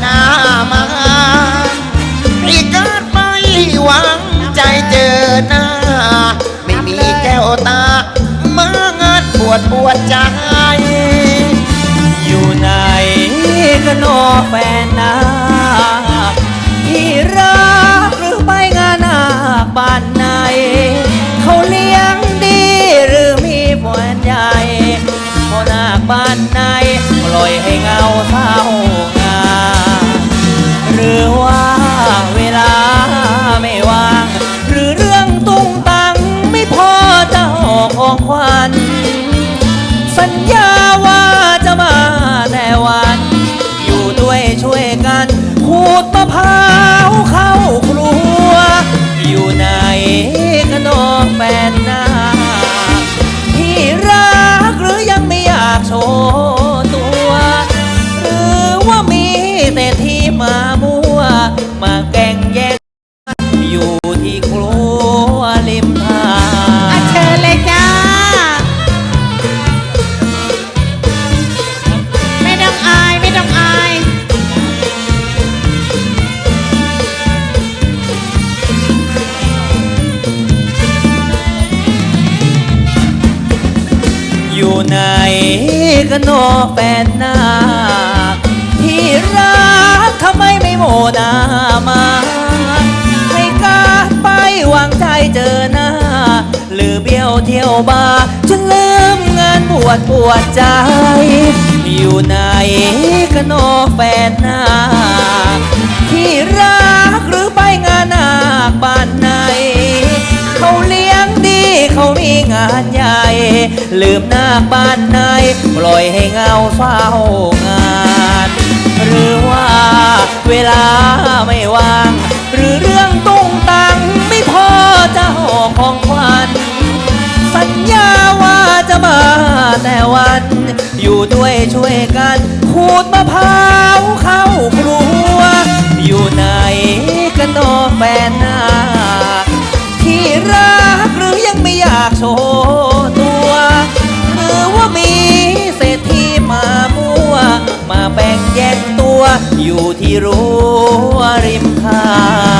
หน้ามาอีกเกิดไปหวังใจเจอหน้า ไม่มีแก้วตา มางานปวดปวดใจ อยู่ไหนก็นอแฟนนาที่รักหรือไปงานนาบ้านไหนเขาเลี้ยงดีหรือมีผันใหญ่พอน้าบ้าน ไหนกันนแฟนนาที่รักทำไมไม่โมนามาให้การไปวางใจเจอหน้า หรือเบี้ยวเที่ยวบาร์จนลืมงานบวชปวดใจ อยู่ไหนกันนแฟนนา งานใหญ่ ลืมหน้าบ้านนายปล่อยให้เงาเฝ้างาน หรือว่าเวลาไม่ว่าง หรือเรื่องตุ้งตังไม่พอจะห่อของขวัญสัญญาว่าจะมาแต่วัน อยู่ด้วยช่วยกันขูดมะพร้าวครั ที่รู้ว่าริมทาง